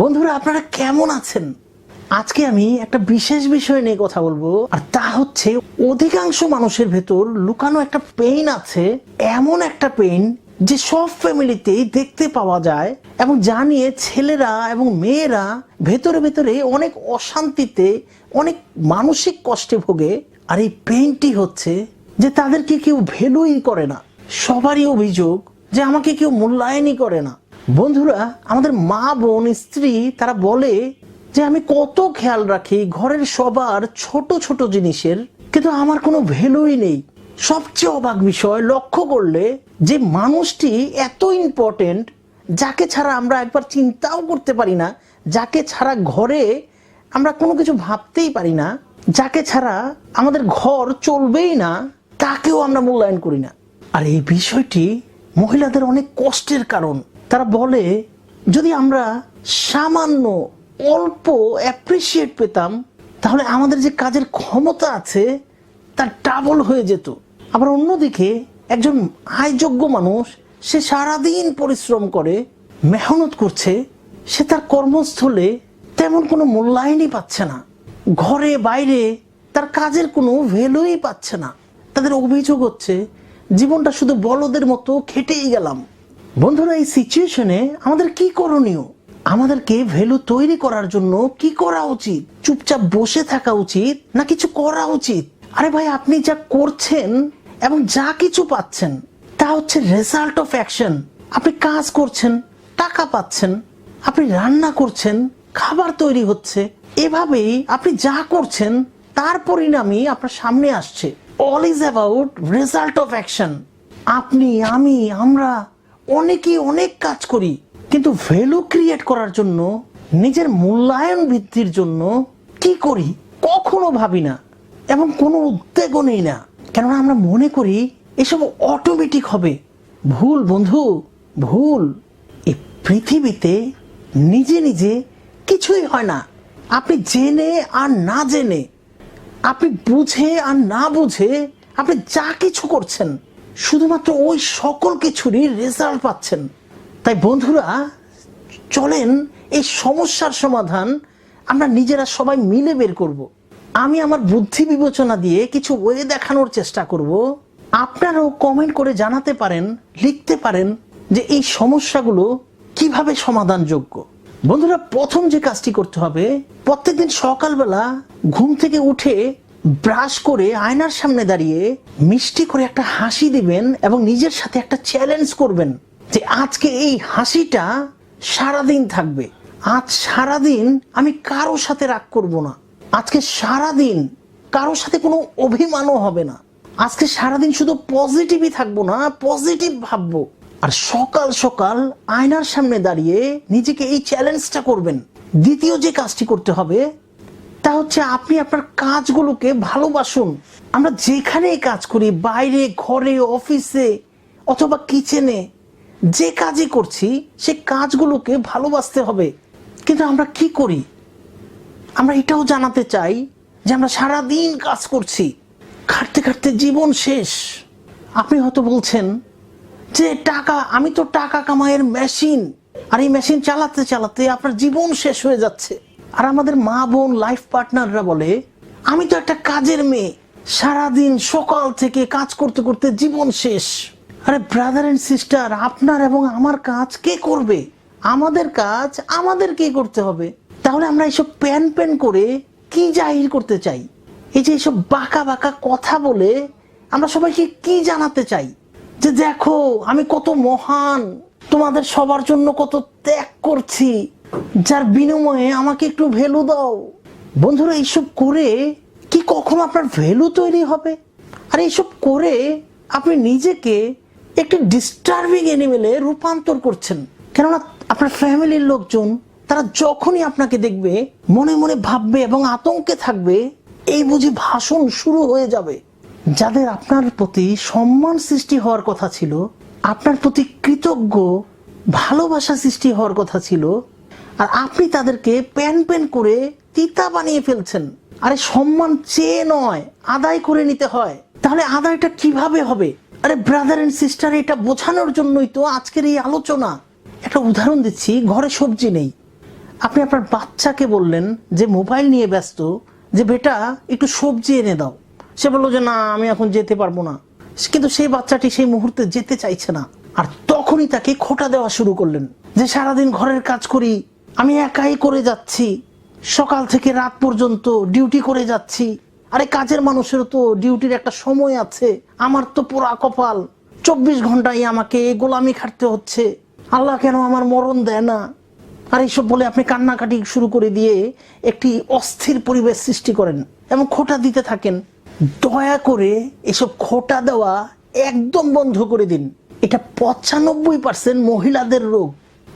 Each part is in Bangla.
বন্ধুরা, আপনারা কেমন আছেন? আজকে আমি একটা বিশেষ বিষয় নিয়ে কথা বলব, আর তা হচ্ছে অধিকাংশ মানুষের ভেতর লুকানো একটা পেইন আছে, এমন একটা পেইন যে সব ফ্যামিলিতেই দেখতে পাওয়া যায় এবং যা নিয়ে ছেলেরা এবং মেয়েরা ভেতরে ভেতরে অনেক অশান্তিতে, অনেক মানসিক কষ্টে ভোগে। আর এই পেইনটি হচ্ছে যে তাদেরকে কেউ ভ্যালুই করে না। সবারই অভিযোগ যে আমাকে কেউ মূল্যায়নই করে না। বন্ধুরা, আমাদের মা বোন, স্ত্রী, তারা বলে যে আমি কত খেয়াল রাখি ঘরের সবার ছোট ছোট জিনিসের, কিন্তু আমার কোনো ভ্যালুই নেই। সবচেয়ে অবাক বিষয়, লক্ষ্য করলে যে মানুষটি এত ইম্পর্টেন্ট যাকে ছাড়া আমরা একবার চিন্তাও করতে পারি না, যাকে ছাড়া ঘরে আমরা কোনো কিছু ভাবতেই পারি না, যাকে ছাড়া আমাদের ঘর চলবেই না, তাকেও আমরা মূল্যায়ন করি না। আর এই বিষয়টি মহিলাদের অনেক কষ্টের কারণ। তারা বলে, যদি আমরা সামান্য অল্প অ্যাপ্রিসিয়েট পেতাম, তাহলে আমাদের যে কাজের ক্ষমতা আছে, তার ডাবল হয়ে যেত। আবার অন্যদিকে একজন আয়যোগ্য মানুষ, সে সারাদিন পরিশ্রম করে, মেহনত করছে, সে তার কর্মস্থলে তেমন কোনো মূল্যায়নই পাচ্ছে না। ঘরে, বাইরে তার কাজের কোনো ভ্যালুই পাচ্ছে না। তাদের অভিযোগ হচ্ছে, জীবনটা শুধু বলদের মতো খেটেই গেলাম। বন্ধুরা, এই সিচুয়েশনে আমাদের কি করণীয়? আমাদেরকে ভ্যালু তৈরি করার জন্য কি করা উচিত? চুপচাপ বসে থাকা উচিত না কিছু করা উচিত? আরে ভাই, আপনি যা করছেন এবং যা কিছু পাচ্ছেন, তা হচ্ছে রেজাল্ট অফ অ্যাকশন আপনি কাজ করছেন, টাকা পাচ্ছেন, আপনি রান্না করছেন, খাবার তৈরি হচ্ছে, এভাবেই আপনি যা করছেন, তার পরিণামই আপনার সামনে আসছে। All is about result of action আপনি, আমি, আমরা অনেকেই অনেক কাজ করি, কিন্তু ভ্যালু ক্রিয়েট করার জন্য, নিজের মূল্যায়ন বৃদ্ধির জন্য কি করি কখনো ভাবি না এবং কোনো উদ্বেগও নেই না। কেননা আমরা মনে করি এসব অটোমেটিক হবে। ভুল বন্ধু, ভুল। এই পৃথিবীতে নিজে নিজে কিছুই হয় না। আপনি জেনে আর না জেনে, আপনি বুঝে আর না বুঝে আপনি যা কিছু করছেন শুধুমাত্র ওই সকল কিছুরই রেজাল্ট পাচ্ছেন। তাই বন্ধুরা, চলেন এই সমস্যার সমাধান আমরা নিজেরা সবাই মিলে বের করব। আমি আমার বুদ্ধি বিবেচনা দিয়ে কিছু ওয়ে দেখানোর চেষ্টা করব। আপনারাও কমেন্ট করে জানাতে পারেন, লিখতে পারেন যে এই সমস্যাগুলো কীভাবে সমাধানযোগ্য। বন্ধুরা, প্রথম যে কাজটি করতে হবে, প্রত্যেকদিন সকালবেলা ঘুম থেকে উঠে ব্রাশ করে আয়নার সামনে দাঁড়িয়ে মিষ্টি করে একটা হাসি দিবেন এবং নিজের সাথে একটা চ্যালেঞ্জ করবেন যে আজকে এই হাসিটা সারাদিন থাকবে। আজ সারাদিন আমি কারও সাথে রাগ করব না। আজকে সারাদিন কারও সাথে কোনো অভিমানও হবে না। আজকে সারাদিন শুধু পজিটিভই থাকব না পজিটিভ ভাববো। আর সকাল সকাল আয়নার সামনে দাঁড়িয়ে নিজেকে এই চ্যালেঞ্জটা করবেন। দ্বিতীয় যে কাজটি করতে হবে তা হচ্ছে আপনি আপনার কাজগুলোকে ভালোবাসুন। আমরা যেখানেই কাজ করি, বাইরে, ঘরে, অফিসে অথবা কিচেনে, যে কাজই করছি, সে কাজগুলোকে ভালোবাসতে হবে। কিন্তু আমরা কি করি? আমরা এটাও জানাতে চাই যে আমরা সারাদিন কাজ করছি। খাটতে খাটতে জীবন শেষ। আপনি হয়তো বলছেন যে টাকা, আমি তো টাকা কামাইয়ের মেশিন আর এই মেশিন চালাতে চালাতে আপনার জীবন শেষ হয়ে যাচ্ছে। আর আমাদের মা বোন লাইফ পার্টনাররা বলে, আমি তো একটা কাজের মেয়ে। সারাদিন সকাল থেকে কাজ করতে করতে জীবন শেষ। আরে ব্রাদার এন্ড সিস্টার আপনার এবং আমার কাজ কে করবে? আমাদের কাজ আমাদেরকেই করতে হবে। তাহলে আমরা এসব প্যান প্যান করে কি জাহির করতে চাই? এই যে এসব বাঁকা বাঁকা কথা বলে, আমরা সবাইকে কি জানাতে চাই? যে দেখো, আমি কত মহান, তোমাদের সবার জন্য কত ত্যাগ করছি। যার বিনিময়ে আমাকে একটু ভ্যালু দাও। বন্ধুরা, এইসব করে কি কখনো আপনার ভ্যালু তৈরি হবে? আর, এইসব করে আপনি নিজেকে একটি ডিস্টার্বিং অ্যানিমেলে রূপান্তর করছেন। কেননা, আপনার ফ্যামিলির লোকজন, তারা যখনই আপনাকে দেখবে, মনে মনে ভাববে এবং আতঙ্কে থাকবে, এই বুঝি ভাষণ শুরু হয়ে যাবে। যাদের আপনার প্রতি সম্মান সৃষ্টি হওয়ার কথা ছিল, আপনার প্রতি কৃতজ্ঞ, ভালোবাসা সৃষ্টি হওয়ার কথা ছিল আর আপনি তাদেরকে প্যান প্যান করে তিতা বানিয়ে ফেলছেন। আরে সম্মান চেয়ে নয়, আদায় করে নিতে হয়। তাহলে আদায়টা কীভাবে হবে? আরে ব্রাদার এন্ড সিস্টার এটা বোঝানোর জন্যই তো আজকের এই আলোচনা। একটা উদাহরণ দিচ্ছি, ঘরে সবজি নেই। আপনি আপনার বাচ্চাকে বললেন যে মোবাইল নিয়ে ব্যস্ত, যে বেটা, একটু সবজি এনে দাও। সে বলল যে, না, আমি এখন যেতে পারব না। কিন্তু সেই বাচ্চাটি সেই মুহূর্তে যেতে চাইছে না। আর তখনই তাকে খোটা দেওয়া শুরু করলেন যে, সারাদিন ঘরের কাজ করি আমি একাই করে যাচ্ছি। সকাল থেকে রাত পর্যন্ত ডিউটি করে যাচ্ছি। আরে কাজের মানুষের তো ডিউটির একটা সময় আছে। আমার তো পোড়া কপাল। চব্বিশ ঘন্টায় আমাকে গোলামি খাটতে হচ্ছে। আল্লাহ কেন আমার মরণ দেয় না? আর এইসব বলে আপনি কান্নাকাটি শুরু করে দিয়ে একটি অস্থির পরিবেশ সৃষ্টি করেন এবং খোটা দিতে থাকেন। দয়া করে এসব খোটা দেওয়া একদম বন্ধ করে দিন। এটা পঁচানব্বই পার্সেন্ট মহিলাদের রোগ।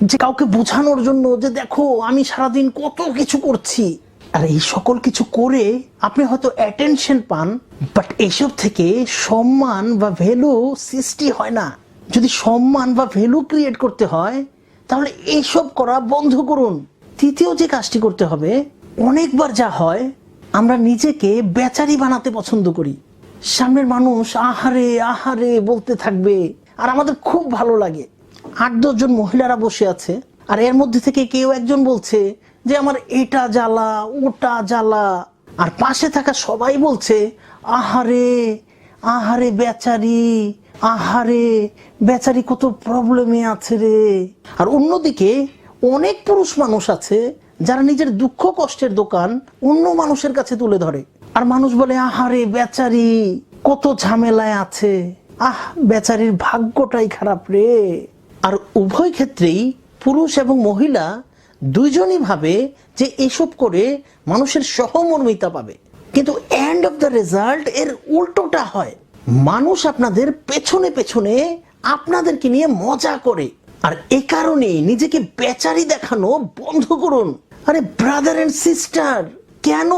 যে কাউকে বোঝানোর জন্য যে দেখো, আমি সারাদিন কত কিছু করছি। আর এই সকল কিছু করে আপনি হয়তো অ্যাটেনশন পান বাট এসব থেকে সম্মান বা ভ্যালু সৃষ্টি হয় না। যদি সম্মান বা ভ্যালু ক্রিয়েট করতে হয়, তাহলে এইসব করা বন্ধ করুন। তৃতীয় যে কাজটি করতে হবে, অনেকবার যা হয়, আমরা নিজেকে বেচারি বানাতে পছন্দ করি। সামনের মানুষ আহারে আহারে বলতে থাকবে, আর আমাদের খুব ভালো লাগে। আট দশজন মহিলারা বসে আছে, আর এর মধ্যে থেকে কেউ একজন বলছে যে আমার এটা জ্বালা, ওটা জ্বালা। আর পাশে থাকা সবাই বলছে, আহারে আহারে বেচারি আহারে, বেচারি কত প্রবলেমে আছে রে। আর অন্যদিকে অনেক পুরুষ মানুষ আছে যারা নিজের দুঃখ কষ্টের দোকান অন্য মানুষের কাছে তুলে ধরে। আর মানুষ বলে, আহারে বেচারি, কত ঝামেলায় আছে। আহ, বেচারির ভাগ্যটাই খারাপ রে। আর উভয় ক্ষেত্রেই পুরুষ এবং মহিলা দুইজনই ভাবে যে এসব করে মানুষের সহমর্মিতা পাবে। কিন্তু এন্ড অফ দ্য রেজাল্ট এর উল্টোটা হয়। মানুষ আপনাদের পেছনে পেছনে আপনাদেরকে নিয়ে মজা করে। আর এ কারণে নিজেকে বেচারি দেখানো বন্ধ করুন। আরে ব্রাদার এন্ড সিস্টার কেন?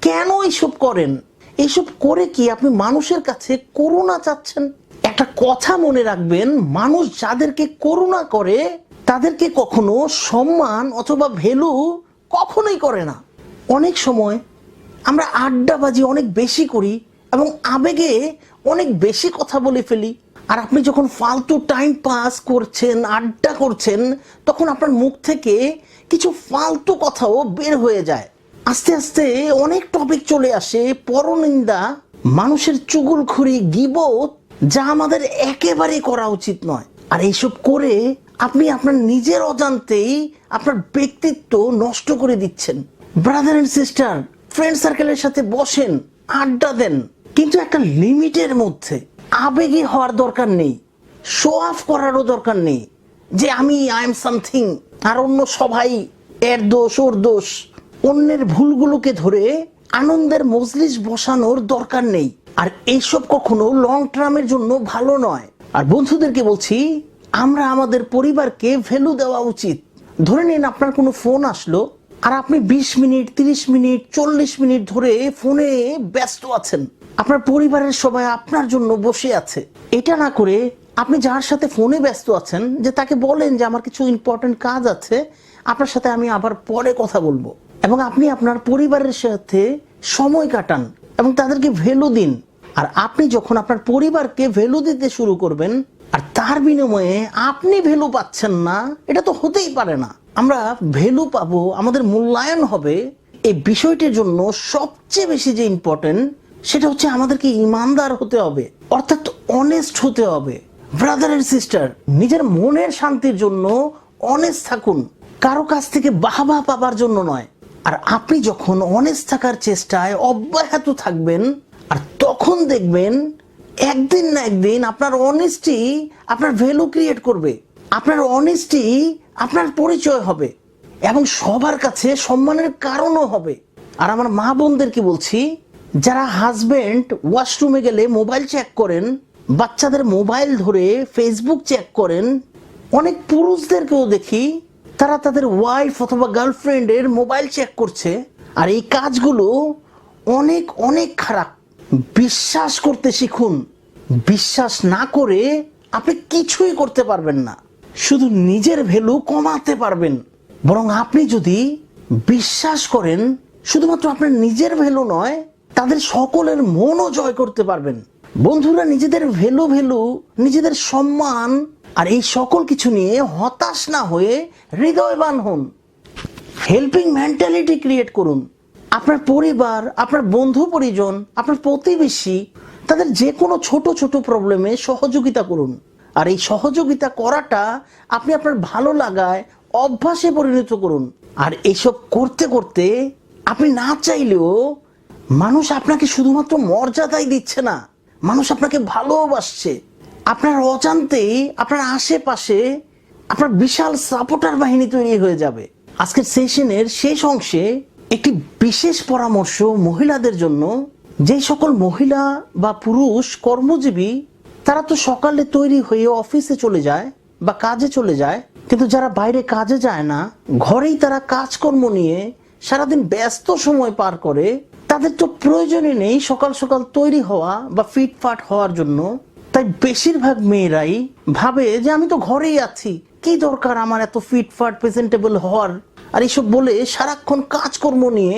কেন এইসব করেন? এইসব করে কি আপনি মানুষের কাছে করুণা চাচ্ছেন? একটা কথা মনে রাখবেন, মানুষ যাদেরকে করুণা করে, তাদেরকে কখনো সম্মান অথবা ভ্যালু কখনোই করে না। অনেক সময় আমরা আড্ডাবাজি অনেক বেশি করি এবং আবেগে অনেক বেশি কথা বলে ফেলি। আর আপনি যখন ফালতু টাইম পাস করছেন, আড্ডা করছেন, তখন আপনার মুখ থেকে কিছু ফালতু কথাও বের হয়ে যায়। আস্তে আস্তে অনেক টপিক চলে আসে, পরনিন্দা, মানুষের চুগুলখুরি, গিবত যা আমাদের একেবারে করা উচিত নয়। আর এইসব করে আপনি আপনার নিজের অজান্তেই আপনার ব্যক্তিত্ব নষ্ট করে দিচ্ছেন। ব্রাদার এন্ড সিস্টার ফ্রেন্ড সার্কেলের সাথে বসেন, আড্ডা দেন। কিন্তু একটা লিমিটের মধ্যে আবেগী হওয়ার দরকার নেই শো অফ করারও দরকার নেই, যে আমি আই এম সামথিং আর অন্য সবাই এর দোষ, ওর দোষ। অন্যের ভুলগুলোকে ধরে আনন্দের মজলিস বসানোর দরকার নেই। আর এইসব কখনো লং টার্মের জন্য ভালো নয়। আর বন্ধুদেরকে বলছি, আমরা আমাদের পরিবারকে ভ্যালু দেওয়া উচিত। ধরে নিন আপনার কোনো ফোন আসলো, আর আপনি বিশ মিনিট, তিরিশ মিনিট, চল্লিশ মিনিট ধরে ফোনে ব্যস্ত আছেন। আপনার পরিবারের সবাই আপনার জন্য বসে আছে। এটা না করে আপনি যার সাথে ফোনে ব্যস্ত আছেন, যে তাকে বলেন যে আমার কিছু ইম্পর্টেন্ট কাজ আছে, আপনার সাথে আমি আবার পরে কথা বলব। এবং আপনি আপনার পরিবারের সাথে সময় কাটান। এবং তাদেরকে ভ্যালু দিন। আর আপনি যখন আপনার পরিবারকে ভ্যালু দিতে শুরু করবেন, আর তার বিনিময়ে আপনি ভ্যালু পাচ্ছেন না, এটা তো হতেই পারে না। আমরা ভ্যালু পাবো, আমাদের মূল্যায়ন হবে। এই বিষয়টির জন্য সবচেয়ে বেশি যে ইম্পর্টেন্ট সেটা হচ্ছে আমাদেরকে ইমানদার হতে হবে, অর্থাৎ অনেস্ট হতে হবে। ব্রাদার এন্ড সিস্টার নিজের মনের শান্তির জন্য অনেস্ট থাকুন। কারও কাছ থেকে বাহবা পাবার জন্য নয়। আর আপনি যখন অনেস্ট থাকার চেষ্টায় অব্যাহত থাকবেন, আর তখন দেখবেন একদিন না একদিন আপনার অনেস্টি আপনার ভ্যালু ক্রিয়েট করবে। আপনার অনেস্টি আপনার পরিচয় হবে এবং সবার কাছে সম্মানের কারণও হবে। আর আমার মা বোনদেরকে বলছি, যারা হাজবেন্ড ওয়াশরুমে গেলে মোবাইল চেক করেন, বাচ্চাদের মোবাইল ধরে ফেসবুক চেক করেন, অনেক পুরুষদেরকেও দেখি তারা তাদের ওয়াইফ অথবা গার্লফ্রেন্ডের মোবাইল চেক করছে, আর এই কাজগুলো অনেক অনেক খারাপ। বিশ্বাস করতে শিখুন, বিশ্বাস না করে আপনি কিছুই করতে পারবেন না। শুধু নিজের ভ্যালু কমাতে পারবেন। বরং আপনি যদি বিশ্বাস করেন, শুধুমাত্র আপনার নিজের ভ্যালু নয়, তাদের সকলের মনও জয় করতে পারবেন। বন্ধুরা, নিজেদের ভ্যালু ভ্যালু নিজেদের সম্মান আর এই সকল কিছু নিয়ে হতাশ না হয়ে হৃদয়বান হন। হেল্পিং মেন্টালিটি ক্রিয়েট করুন। আপনার পরিবার, আপনার বন্ধু পরিজন, আপনার প্রতিবেশী, তাদের যে কোনো ছোট ছোট প্রবলেমে সহযোগিতা করুন। আর এই সহযোগিতা করাটা আপনি আপনার ভালো লাগায় অভ্যাসে পরিণত করুন। আর এইসব করতে করতে আপনি না চাইলেও মানুষ আপনাকে শুধুমাত্র মর্যাদাই দিচ্ছে না। মানুষ আপনাকে ভালোবাসছে। আপনার অজান্তেই আপনার আশেপাশে আপনার বিশাল সাপোর্টার বাহিনী তৈরি হয়ে যাবে। আজকের সেশনের শেষ অংশে একটি বিশেষ পরামর্শ মহিলাদের জন্য। যে সকল মহিলা বা পুরুষ কর্মজীবী, তারা তো সকালে তৈরি হয়ে অফিসে চলে যায় বা কাজে চলে যায়, কিন্তু যারা বাইরে কাজে যায় না, ঘরেই তারা কাজকর্ম নিয়ে সারাদিন ব্যস্ত সময় পার করে, তাদের তো প্রয়োজনই নেই সকাল সকাল তৈরি হওয়া বা ফিটফাট হওয়ার জন্য। তাই বেশিরভাগ মেয়েরাই ভাবে যে আমি তো ঘরেই আছি। কি দরকার আমার এত ফিটফাট প্রেজেন্টেবল হওয়ার? আর এইসব বলে সারাক্ষণ কাজকর্ম নিয়ে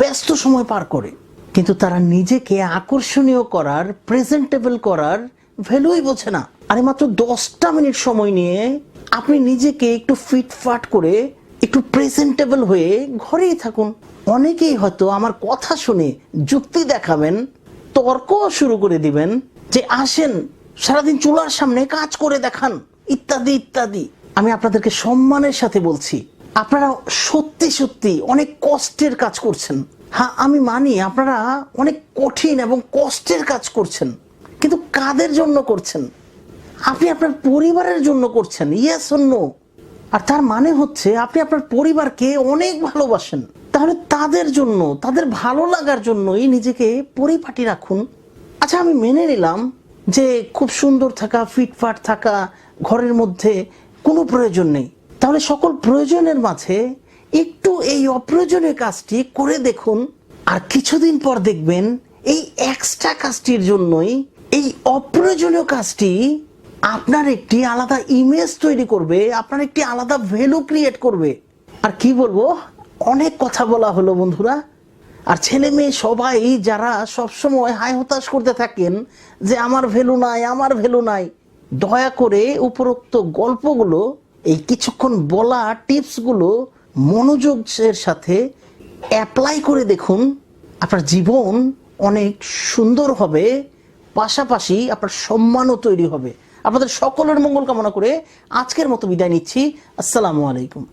ব্যস্ত সময় পার করে। কিন্তু তারা নিজেকে আকর্ষণীয় করার প্রেজেন্টেবল করার ভ্যালুই বোঝে না। আরে মাত্র দশটা মিনিট সময় নিয়ে আপনি নিজেকে একটু ফিটফাট করে একটু প্রেজেন্টেবল হয়ে ঘরেই থাকুন। অনেকেই হয়তো আমার কথা শুনে যুক্তি দেখাবেন তর্ক শুরু করে দিবেন যে আসেন সারাদিন চুলার সামনে কাজ করে দেখান, ইত্যাদি ইত্যাদি। আমি আপনাদেরকে সম্মানের সাথে বলছি, আপনারা সত্যি সত্যি অনেক কষ্টের কাজ করছেন। হ্যাঁ আমি মানি আপনারা অনেক কঠিন এবং কষ্টের কাজ করছেন, কিন্তু কাদের জন্য করছেন? আপনি আপনার পরিবারের জন্য করছেন ইয়েস অন্য আর তার মানে হচ্ছে আপনি আপনার পরিবারকে অনেক ভালোবাসেন। তাহলে তাদের জন্য, তাদের ভালো লাগার জন্যই নিজেকে পরিপাটি রাখুন। আচ্ছা আমি মেনে নিলাম যে খুব সুন্দর থাকা, ফিটফাট থাকা, ঘরের মধ্যে কোনো প্রয়োজন নেই। তাহলে সকল প্রয়োজনের মাঝে একটু এই অপ্রয়োজনীয় কাজটি করে দেখুন আর কিছুদিন পর দেখবেন এই এক্সট্রা কাজটির জন্যই এই অপ্রয়োজনীয় কাজটি আপনার একটি আলাদা ইমেজ তৈরি করবে, আপনার একটি আলাদা ভ্যালু ক্রিয়েট করবে। আর কি বলব? অনেক কথা বলা হলো বন্ধুরা। আর ছেলে মেয়ে সবাই যারা সবসময় হাই হতাশ করতে থাকেন যে আমার ভ্যালু নাই, আমার ভ্যালু নাই, দয়া করে উপরোক্ত গল্পগুলো, এই কিছুক্ষণ বলা টিপসগুলো মনোযোগের সাথে অ্যাপ্লাই করে দেখুন। আপনার জীবন অনেক সুন্দর হবে, পাশাপাশি আপনার সম্মানও তৈরি হবে। আপনাদের সকলের মঙ্গল কামনা করে আজকের মতো বিদায় নিচ্ছি। আসসালামু আলাইকুম।